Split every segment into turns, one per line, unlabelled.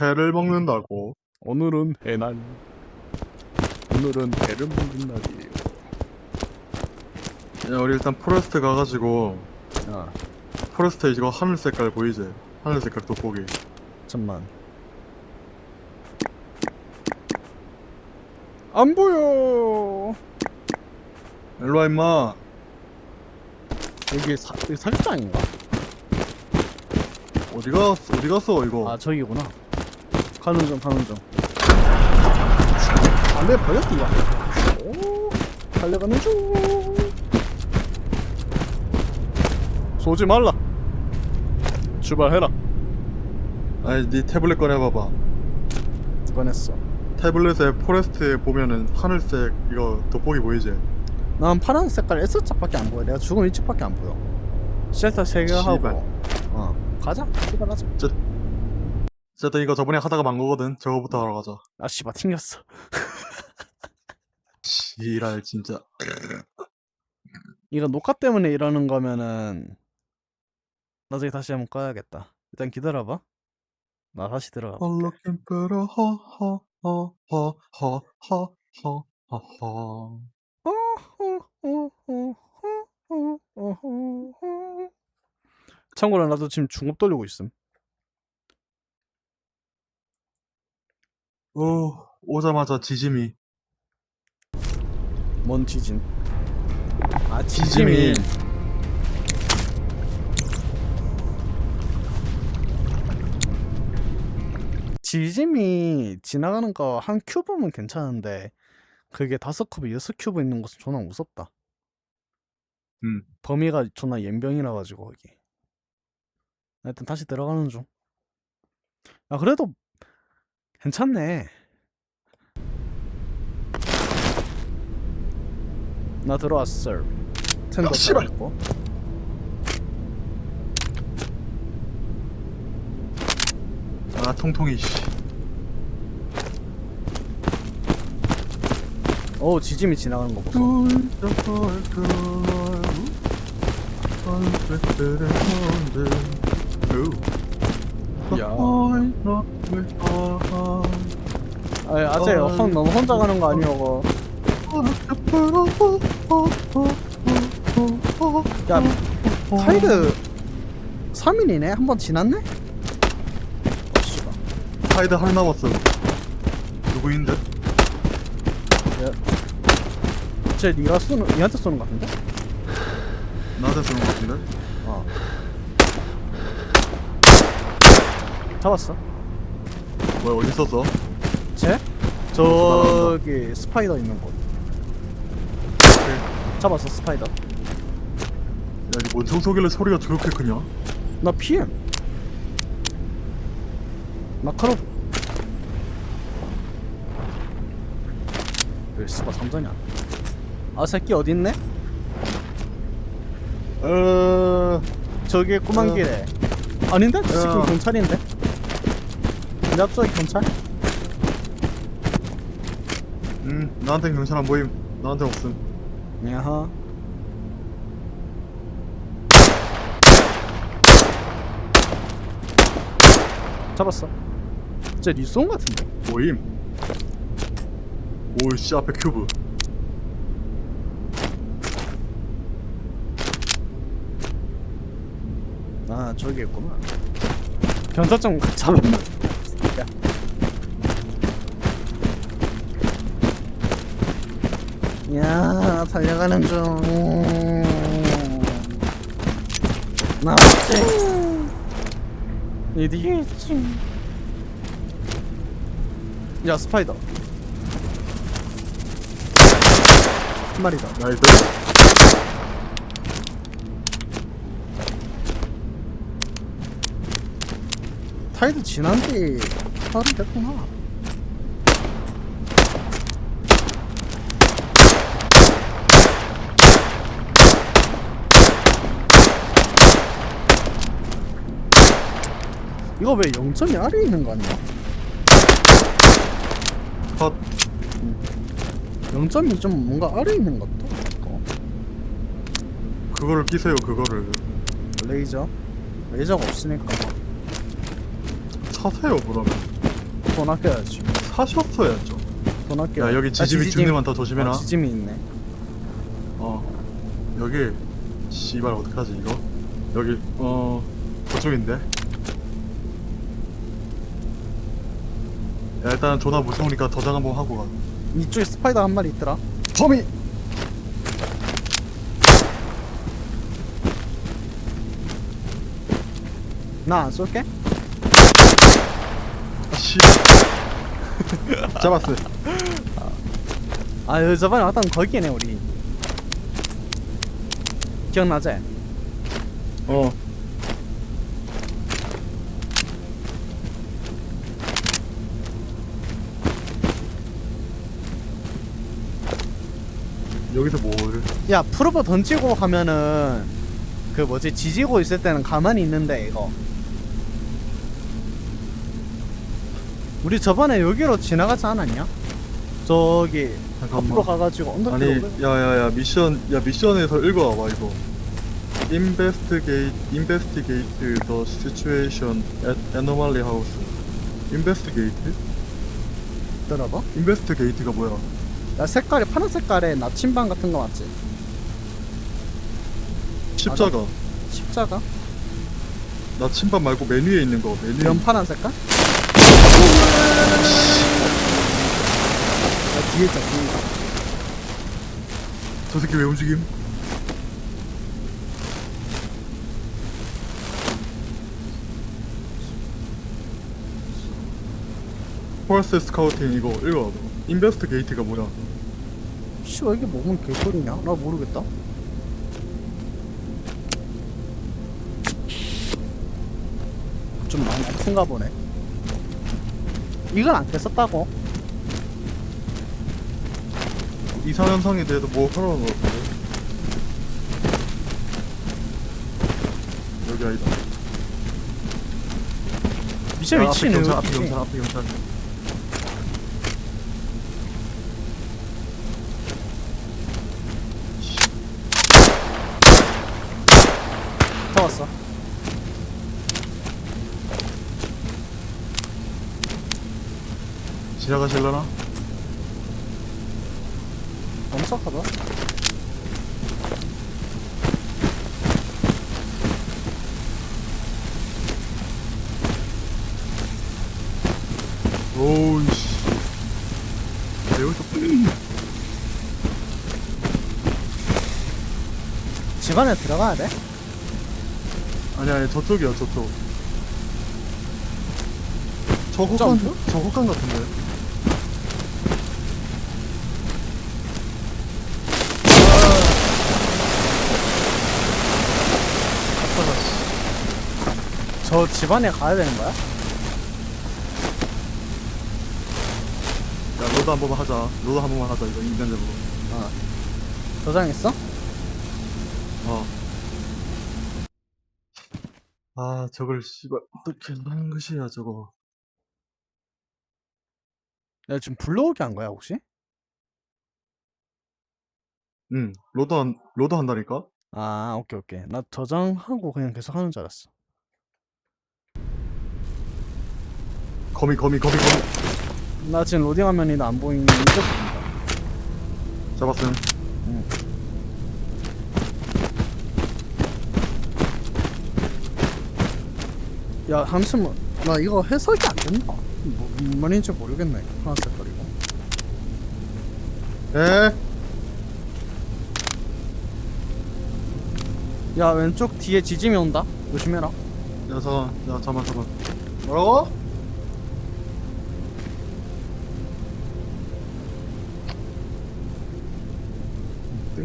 회를 먹는다고.
오늘은 해날. 오늘은 해를 먹는 날이에요.
야, 우리 일단 포레스트 가가지고
야,
포레스트 이거 하늘 색깔 보이지? 하늘 색깔 돋보기.
잠만. 안 보여.
일로 와 임마.
여기 사, 여기 사격장인가?
어디 갔어? 어디 갔어 이거?
아 저기구나. 가는 중, 가는 중. 담배 버렸지 이거. 오, 달려가는 중. 쏘지 말라. 출발해라.
아니 네 태블릿 꺼내봐봐.
꺼냈어.
태블릿에 포레스트에 보면은 하늘색 이거 돋보기 보이지?
난 파란 색깔 S자밖에 안 보여. 내가 죽은 위치밖에 안 보여. 쉘터 세개 하고.
씨발.
어, 가자. 출발하자.
어쨌든 이거 저번에 하다가 만 거거든. 저거부터 하러 가자.
아 씨발 튕겼어.
지랄 진짜.
이거 녹화 때문에 이러는 거면은 나중에 다시 한번 꺼야겠다. 일단 기다려봐. 나 다시 들어가. 참고로 나도 지금 중급 돌리고 있음.
오 오자마자 지짐이.
뭔 지진? 아
지짐이.
지짐이. 지나가는 거 한 큐브면 괜찮은데 그게 다섯 큐브, 여섯 큐브 있는 것은 존나 무섭다.
음.
범위가 존나 연병이라 가지고 거기. 하여튼 다시 들어가는 중. 아 그래도 괜찮네. 나 들어왔어. 텐더
아, 씨발.
있고.
아 통통이 씨.
어 지짐이 지나가는 거 보소. 야. 아 아재
어.
형 너무 혼자 가는 거 아니오? 야 타이드 3인이네? 한 번 지났네? 어, 씨발.
타이드 하나 남았어. 누구인데?
쟤 니가 쏘는 니한테 쏘는 거 같은데?
나한테 쓰는 것 같은데?
어. 잡았어.
뭐야 어디 있었어?
쟤? 저기 스파이더 있는 곳. 잡았어 스파이더.
야, 이뭔 청소길래 소리가 저렇게 크냐?
나 PM. 마카로. 왜 씨발 삼전이야? 아 새끼 어디 있네?
어...
저기 꼬만길에. 아닌데? 저 새끼
야.
경찰인데? 내 앞쪽에 경찰?
음, 나한텐 경찰 안 보임. 나한테 없음.
야하. 잡았어. 쟤 리쏜 같은데?
보임. 오씨 앞에 큐브.
아 저기 있구나. 경찰청 잡으면. 야 달려가는 중. 나 어때? 니 뒤에 있지. 야 스파이더. 한 마리 더.
나이스.
타이드 지난 지 하루 됐구나. 이거 왜 0점이 아래 있는 거 아니야?
컷.
0점이 좀 뭔가 아래 있는 것. 이거.
그거를 끼세요 그거를.
레이저? 레이저가 없으니까.
사세요 그러면
돈 아껴야지.
사셨어야죠
돈 아껴.
야 여기 지짐이 죽는 더 조심해라
어, 지짐이 있네.
어 여기 씨발 어떡하지 이거 여기 어 저쪽인데 야 일단 존나 무서우니까 저장 한번 하고 가
이쪽에 스파이더 한 마리 있더라. 범이. 나 안 쏠게.
아씨 잡았어
아, 여기 저번에 왔던 거기네 우리. 기억나지?
어 여기서 뭐를
야, 프로버 던지고 하면은 그 뭐지 지지고 있을 때는 가만히 있는데 이거. 우리 저번에 여기로 지나가지 않았냐? 저기 앞으로
잠깐만
가가지고 언덕
아니 야야야 미션 야 미션에서 읽어와봐 이거 Investigate Investigate the situation at Anomaly House Investigate?
들어봐.
Investigate가 뭐야?
야 색깔이 파란 색깔의 나침반 같은 거 맞지?
십자가
십자가?
나 침반 말고 메뉴에 있는 거 메뉴에
이런 파란 색깔? 야 뒤에 있다 뒤에 있다
저 새끼 왜 움직임? 폴스 스카우팅 이거 읽어봐 인베스티게이트가 뭐야?
씨발 이게 뭔 개소리냐? 나 모르겠다 좀 많이 아픈가 보네 이건 안 깼었다고?
이상현상에 대해서 뭐 하라는 거 같은데? 여기 아니다
미션
야, 앞에
위치는
경찰 앞에. 경찰 앞에 경찰
잡았어
지나가실라나?
엄석하다
오우씨 야, 여기서
집 안에 들어가야 돼?
아니 아니 저쪽이야 저쪽 저 호간
점프?
저 호간 같은데 아빠가 씨
저 집 안에 가야 되는 거야?
야 로드 한 번만 하자 로드 한 번만 하자 이거 인간적으로
저장했어?
어. 아 저걸 씨발 어떻게 하는 것이야 저거
야 지금 불러오게 한 거야 혹시?
응 로드 한 로드 한다니까
아 오케이 오케이 나 저장하고 그냥 계속 하는 줄 알았어
거미 거미 거미 거미.
나 지금 로딩 화면이 안 보이는 이쪽
잡았음
야 잠시만 나 이거 해석이 안 된다 뭐, 뭔 말인지 모르겠네 파란 색깔이고.
에?
야 왼쪽 뒤에 지짐이 온다? 조심해라.
야 잠깐 야 잠깐 잠깐 뭐라고?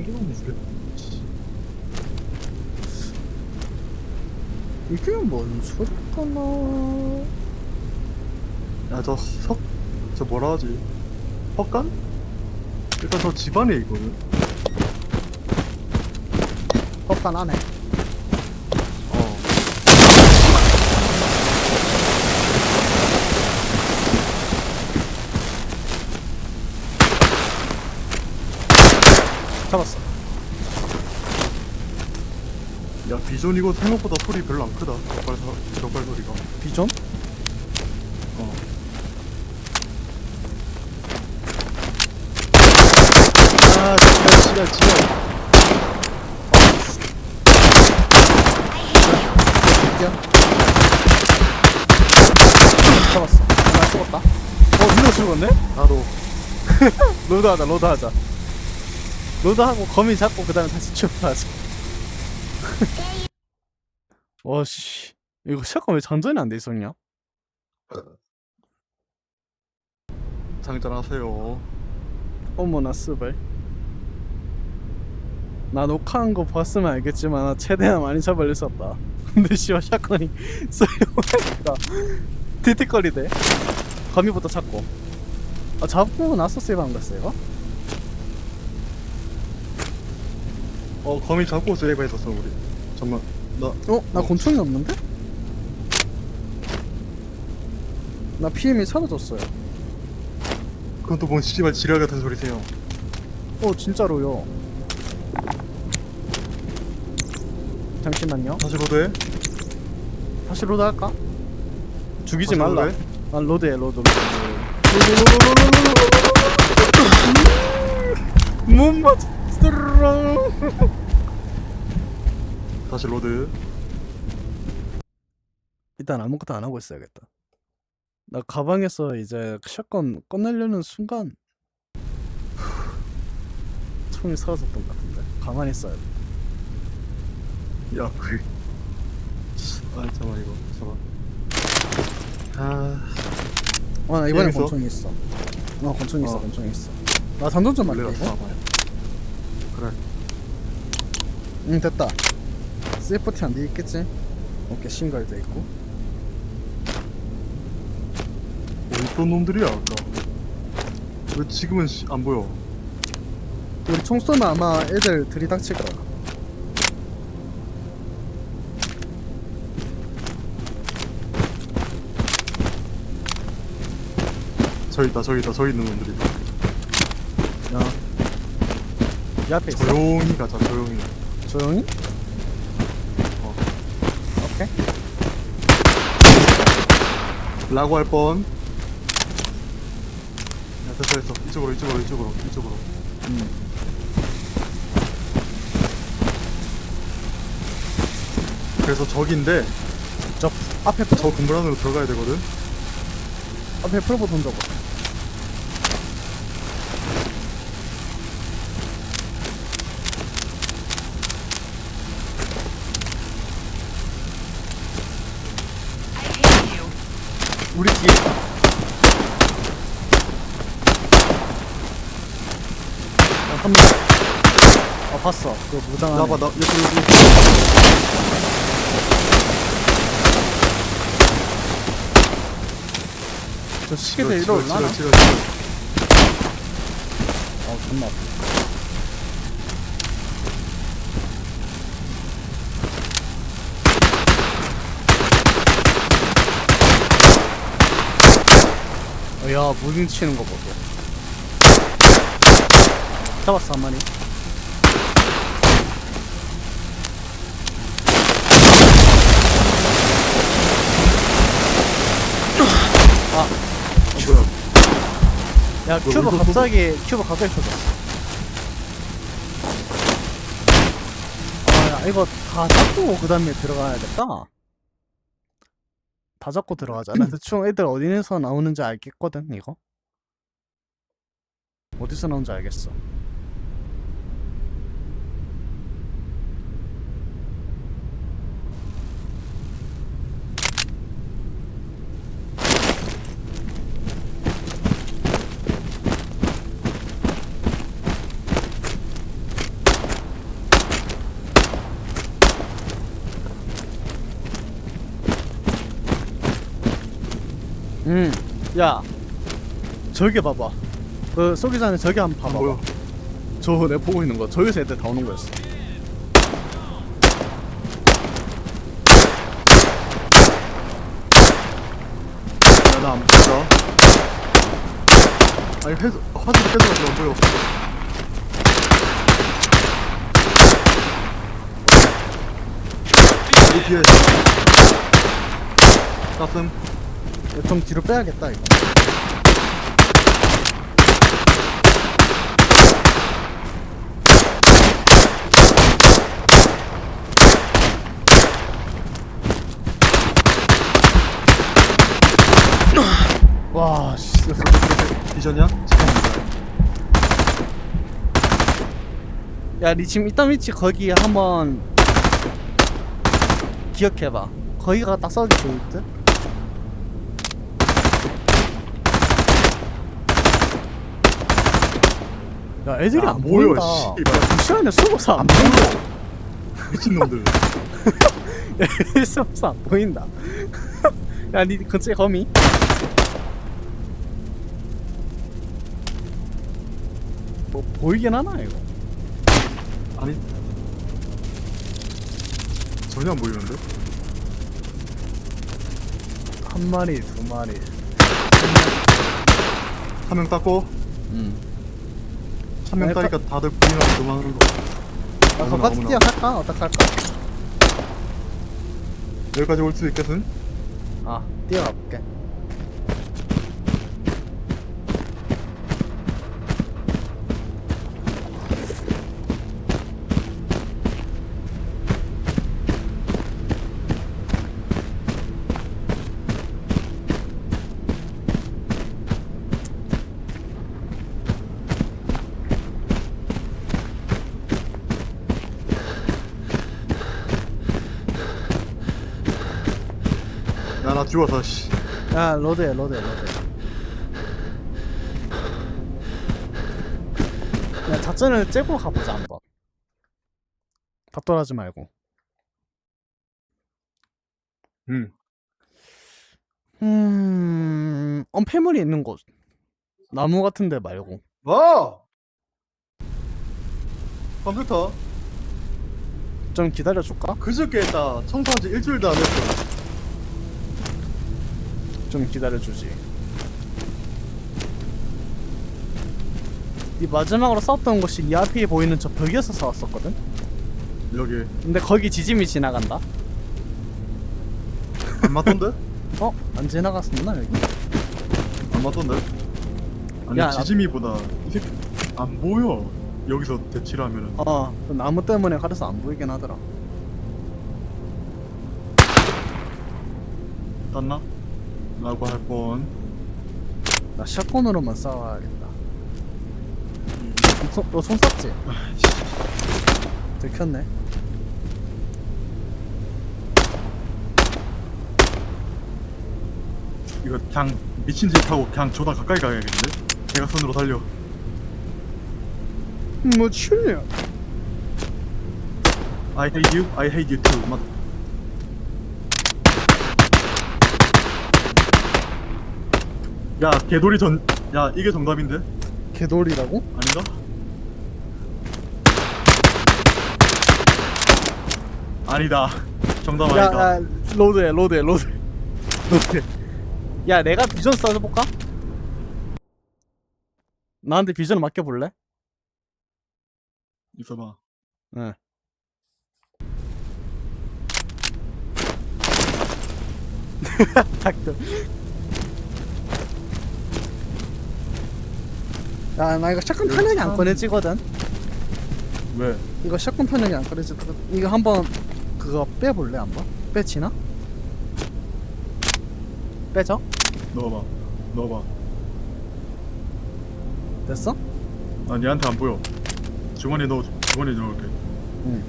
땡기만 있을
이게 뭔 소리까나
야 저 석, 저 뭐라 하지? 헛간? 일단 저 집안에 있거든
헛간하네 잡았어.
야 비전 이거 생각보다 소리 별로 안 크다. 덕발 사- 덕발 소리가.
비전? 어.
아 지랄 지랄
지랄. 잡았어. 나 죽었다. 어, 니도 죽었네?
나도.
로드하자, 로드하자. 로드하고 거미 잡고 그 다음에 다시 출발하자. 와, 씨. 이거 샷건 왜 장전이 안 돼 있었냐?
장전하세요
어머나, 스발. 나 녹화한 거 봤으면 알겠지만, 나 최대한 많이 수 없다. 근데 씨발, 샷건이 쏘여보니까 티틱거리대. 거미부터 잡고. 아, 잡고 나서 세이브한 거였어, 이거?
어 거미 잡고 세이브 했었어 우리 잠만 나
어? 나 곤충이 없는데? 나 PM이 사라졌어요.
그건 또뭔 씨발 지랄 같은 소리세요
어, 진짜로요. 잠시만요.
다시 로드해
다시 로드 할까? 죽이지
다시
말라.
로드해?
아, 로드해, 로드, 로드. 못맞 았어.
다시 로드
일단 아무것도 안 하고 있어야겠다. 나 가방에서 이제 샷건 꺼내려는 순간 총이 사라졌던 것 같은데. 가만히 있어야 돼.
야 그... 아 잠깐만 이거 잠깐만 아
어, 나 이번엔
재밌어?
권총이 있어. 어, 권총이 있어,
어.
권총이 있어. 나 장전 좀 할게.
원래
이거.
쏴봐요 그래
응, 됐다. 세이프티 안돼 있겠지? 오케이, 싱글도 있고.
어떤 놈들이야 아까 왜 지금은 씨- 안 보여
우리 총 쏘면 아마 애들 들이닥칠 거야.
저기 있다 저기 있다 저기 있는 놈들이
야. 이 앞에 있어.
조용히 가자 조용히
조용히?
어.
오케이.
라고 할뻔 야 됐어 됐어 이쪽으로 이쪽으로 이쪽으로 이쪽으로
음.
그래서 저긴데
저 앞에 프로,
저 건물 안으로 들어가야 되거든
앞에 프로보 던져봐. 우리 뒤에. 야, 한 명. 아, 봤어. 그 무장하네.
나봐 나 여기 여기
저 시계대 이리 올라나? 어, 존나. 어, 야, 무빙 치는 거 보소. 잡았어, 한 마리. 아,
야, 뭐,
큐브 갑자기, 큐브 갑자기 터졌어. 아, 야, 이거 다 잡고 그 다음에 들어가야겠다. 다 잡고 들어가자. 나 대충 애들 어디에서 나오는지 알겠거든, 이거. 어디서 나오는지 알겠어. 음, 야, 저기 봐봐. 그 쏘기 전에 저기 한번 봐봐.
뭐야
저 내가 보고 있는 거. 저기서 애들 다 오는 거였어.
야나안 보여 아니 해서 화질 깨져가지고 안 보여 우리 뒤에 가슴
좀 뒤로 빼야겠다 이거 와 씨.
비전이야?
야, 니 지금 이딴 위치 거기 한번 기억해봐. 거기가 딱 써도 좋을 듯? 야, 애들이
야,
안 보인다.
씨발.
부시안에 숨어서
안안
보여.
보여. 미친놈들.
애들이 숨어서 안 보인다. 야, 니 근처에 거미? 뭐 보이긴 하나 이거?
아니. 전혀 안 보이는데?
한 마리, 두 마리.
한 명 땄고,
음.
한 명 따니까 다들 본인한테 도망하는 거.
아,
어머나,
바깥
어머나.
뛰어갈까? 어떡할까?
여기까지 올 수 있겠음?
아, 뛰어가 볼게.
죽어서, 씨.
야, 로드해, 로드해, 로드. 야, 작전을 째고 가보자 한번. 답돌하지 말고.
응.
음, 언패물이 있는 곳. 나무 같은 데 말고.
와! 컴퓨터
좀 기다려줄까?
그저께 했다 청소한 지 일주일도 안 됐어
좀 기다려주지. 이 마지막으로 싸웠던 곳이 이 앞에 보이는 저 벽에서 싸웠었거든?
여기
근데 거기 지짐이 지나간다?
안 맞던데?
어? 안 지나갔었나 여기?
안 맞던데? 아니
야, 나-
지짐이보다 이 새끼 안 보여 여기서 대치를 하면은
어, 그 나무 때문에 가려서 안 보이긴 하더라.
땄나? 라고 할뻔
나 샷건으로만 싸워야겠다. 손, 너손 쐈지? 들켰네.
이거 그냥 미친 짓 하고 그냥 조다 가까이 가야겠는데? 대각선으로 달려
뭐 칠려?
I hate you, I hate you too 맞... 야 개돌이 전... 야 이게 정답인데?
개돌이라고?
아닌가? 아니다 정답
야,
아니다
야, 로드해, 로드해, 로드. 로드해. 야, 내가 비전 써볼까? 나한테 비전 맡겨볼래?
있어봐
응. 닭들. 야, 나 이거 샷건 탄약이 안 꺼내지거든.
왜?
이거 샷건 탄약이 안 꺼내지거든. 이거 한번 그거 빼볼래 한번? 빼지나? 빼죠?
넣어봐 넣어봐
됐어?
아 얘한테 안 보여 주머니에 넣어 주머니에 넣을게
응.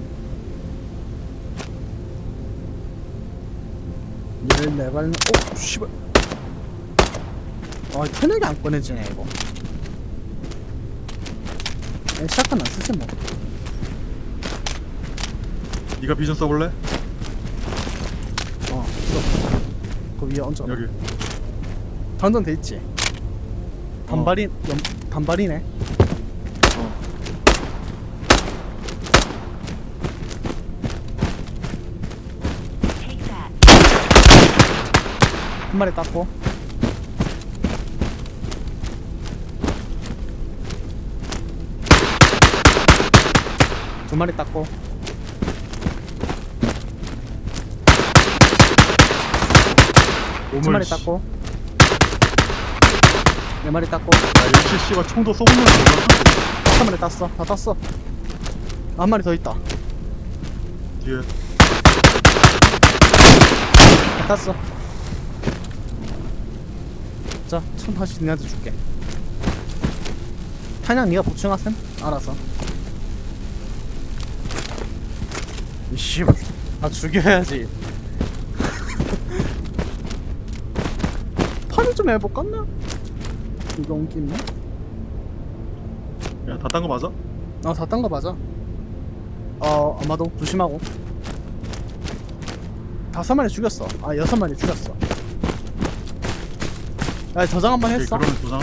14발, 어, 씨발. 아, 탄약이 안 꺼내지네, 이거. 샷건 안 쓰지, 뭐.
네가 비전 써볼래?
어, 써. 그 위에 얹어.
여기
단전 있지? 단발이, 연, 단발이네.
어.
한 마리 땄고. 두 마리 땄고. 두 마리
씨.
땄고. 네 마리 땄고.
야 역시 씨발 총도 쏘보면 몰라
한 마리 땄어. 다 땄어. 한 마리 더 있다.
뒤에
다 땄어. 자, 천 다시 니한테 줄게. 탄약 네가 보충하셈? 알아서. 이씨, 아 죽여야지. 파밍 좀 해볼까?나? 이거 옮기 있네?
야, 다 딴 거 맞아?
어, 다딴 거 맞아. 어, 아마도 조심하고. 다섯 마리 죽였어. 아, 여섯 마리 죽였어. 야, 저장 한 번
오케이,
했어?
그러면 도장.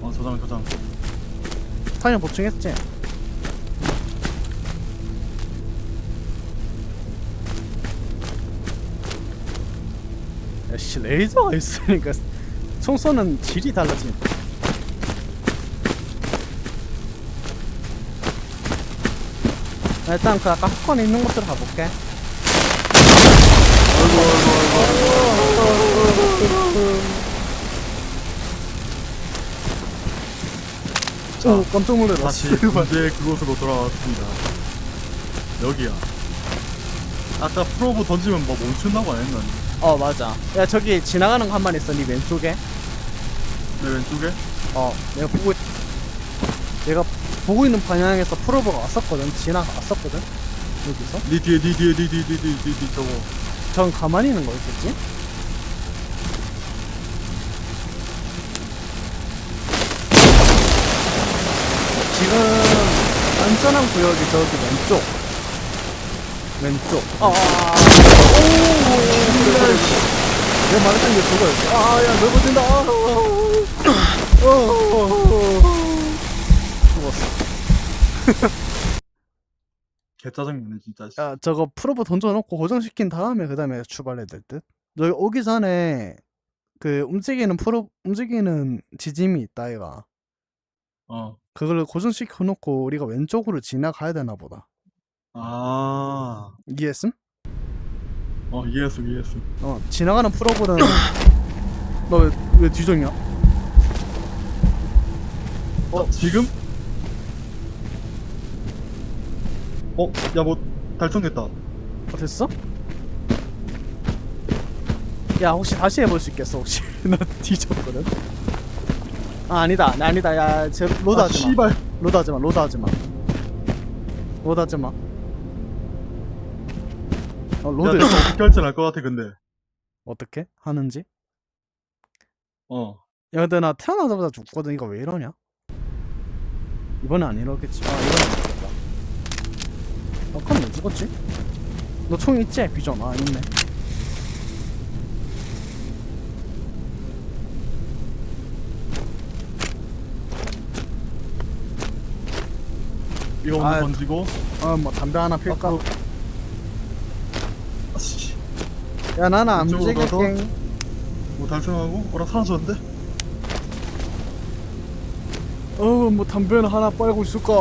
어, 도장, 도장.
탄약 보충했지? 씨 레이저가 있으니까 총 쏘는 질이 달라지네 나 일단 그 아까 헛건에 있는 곳으로 가볼게 오 깜짝 놀랐어
다시 문제 그곳으로 돌아왔습니다. 여기야. 아까 프로브 던지면 뭐 멈춘다고 안 했나?
어 맞아 야 저기 지나가는 거 한 마리 있어 니 왼쪽에
내 왼쪽에?
어 내가 보고 있... 내가 보고 있는 방향에서 프로버가 왔었거든 지나갔었거든 여기서
니 뒤에, 니 뒤에, 니 뒤에, 니 뒤에, 니 뒤에, 저거.
전 가만히 있는 거였겠지? 지금 안전한 구역이 저기 왼쪽 왼쪽 아아아 내가 말했던 게 그거였어 아 야 넓어진다 아, 아, 아, 아. 죽었어
개 짜증나네, 진짜.
야 저거 프로브 던져놓고 고정시킨 다음에 그 다음에 출발해야 될 듯? 여기 오기 전에 그 움직이는 프로 움직이는 지짐이 있다 얘가
어.
그걸 고정시켜 놓고 우리가 왼쪽으로 지나가야 되나 보다
아.
이해했음?
어, 이해했어, 이해했어.
어 지나가는 프로브는 너왜 왜 뒤졌냐?
어, 지금? 어, 야, 뭐, 달성됐다.
어, 됐어? 야 혹시 다시 해볼 수 있겠어 혹시 나 뒤졌거든 아 아니다 나 아니다 야쟤 로드
아,
하지마
씨발.
로드 하지마 로드 하지마 로드 하지마 어
야,
로드
내가 어떻게 할줄 알것 같아, 근데.
어떻게 하는지
어.
야 근데 나 태어나자마자 죽거든 이거 왜 이러냐 이번엔 안 이러겠지 아 이번엔 안 이러겠다 아까 왜 죽었지? 너 총 있지? 비전 아 있네
이거 오늘
아,
던지고.
어뭐 담배 하나 필까?
아, 씨.
야 나는 안
이쪽으로 가서?
움직일게
뭐 달성하고? 어라, 사라졌는데?
어뭐 담배는 하나 빨고 있을까?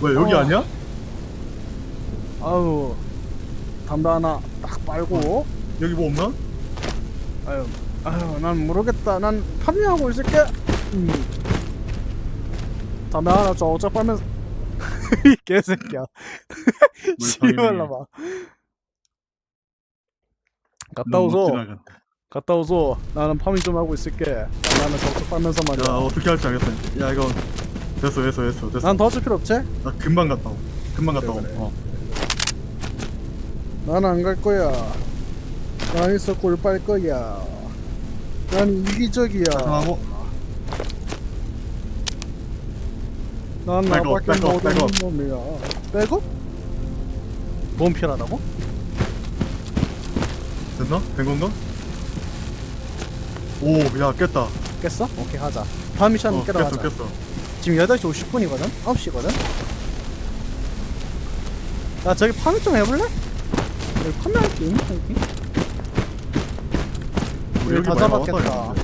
왜, 여기
어.
아니야?
아유 담배 하나 딱 빨고
여기 뭐 없나?
아유 아유 난 모르겠다 난 파밍하고 있을게 음. 담배 하나 저저 빨면서 이 개새끼야 씨발라 봐 갔다
너무 못
오소. 갔다 오소 나는 파밍 좀 하고 있을게 나는 저쪽 빨면서
야,
말이야
어떻게 할지 알겠다. 야, 이거. 됐어, 됐어, 됐어, 됐어.
난 도와줄 필요 없지?
나 금방 갔다 오. 금방 갔다 오.
그래, 그래.
어.
난 안 갈 거야 난 있어 꿀빨 거야 난 이기적이야
달성하고.
난
백업,
나밖에
백업,
모르는
백업.
놈이야 백업? 몸 필요하다고?
됐나? 된 건가? 오, 야, 깼다.
깼어? 오케이 하자 다음 미션
어,
깨러
깼어,
가자
깼어.
지금 8시 50분이거든? 9시거든? 야 저기 파밍 좀 해볼래? 여기 판매할 게 있나 여기?
우리
여기 다
많이
잡았겠다
와봤다,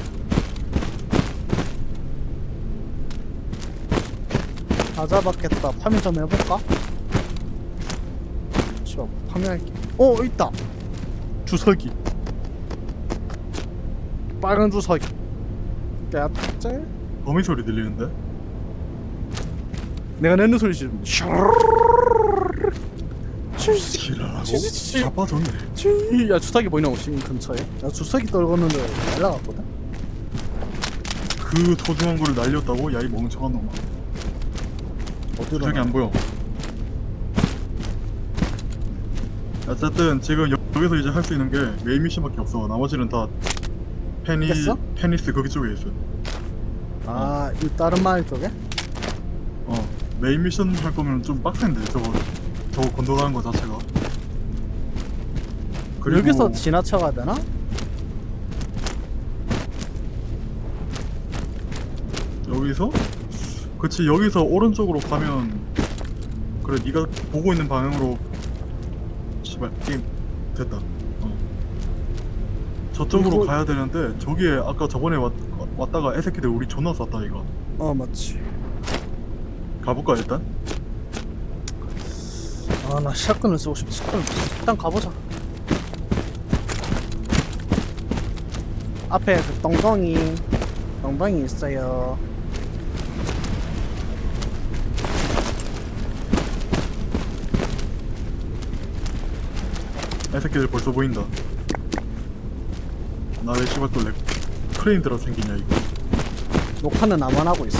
다 잡았겠다. 파밍 좀 해볼까? 씨발 파밍할게. 어 있다. 주사기 빨간 깨알
이제. 거미 소리 들리는데?
내가 내는 소리 지금
지랄하고?
치-
자빠졌네.
치- 야 주사기 보이나 지금 근처에? 나 주사기 떨궜는데 날라갔거든?
그 소중한 거를 날렸다고? 야 이 멍청한 놈아
어디로
저기 안 보여 어쨌든 지금 여, 기서 이제 할 수 있는 게 메인 미션밖에 없어 나머지는 다 페니
깼어?
페니스 거기 쪽에 있어
아 이 다른 마을 쪽에?
어 메인 미션 할 거면 좀 빡센데 저거 저거 건너가는 거 자체가 그리고
여기서 지나쳐가야 되나?
여기서 그치 여기서 오른쪽으로 가면 그래 네가 보고 있는 방향으로 씨발 게임 됐다. 어. 저쪽으로
이거-
가야 되는데 저기에 아까 저번에 왔, 왔다가 애새끼들 우리 존나 쐈다 이거.
어 맞지.
가볼까 일단?
아 나 샷건을 쓰고 싶어 샷건 일단 가보자. 앞에 그 똥덩이. 똥덩이 있어요
애새끼들 벌써 보인다 나왜 씨발 또 렉, 크레인 들어 생기냐 이거
녹화는 나만 하고 있어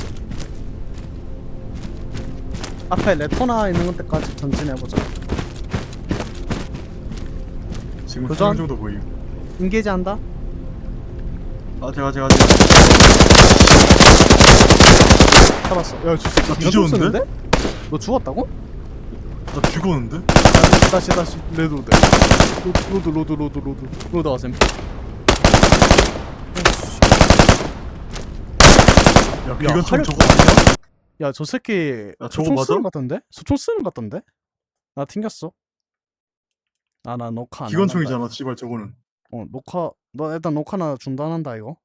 앞에 레토나 있는 데까지 전진해보자
지금
도전?
정도 보임
인게이지 한다?
아직 아직 아직
잡았어 야저 새끼
나 뒤졌는데?
너 죽었다고?
나 죽었는데?
다시 다시 레드로드 로드 로드 로드 로드 로드 아셈
야 기관총
화력-
저거 아니야?
야 저 새끼
야, 저거 맞아?
쓰는 것 같던데? 소총 쓰는 것 같던데? 나 튕겼어 아나 녹화 안
기관총이잖아 씨발 저거는.
어 녹화 너 일단 녹화나 중단한다 이거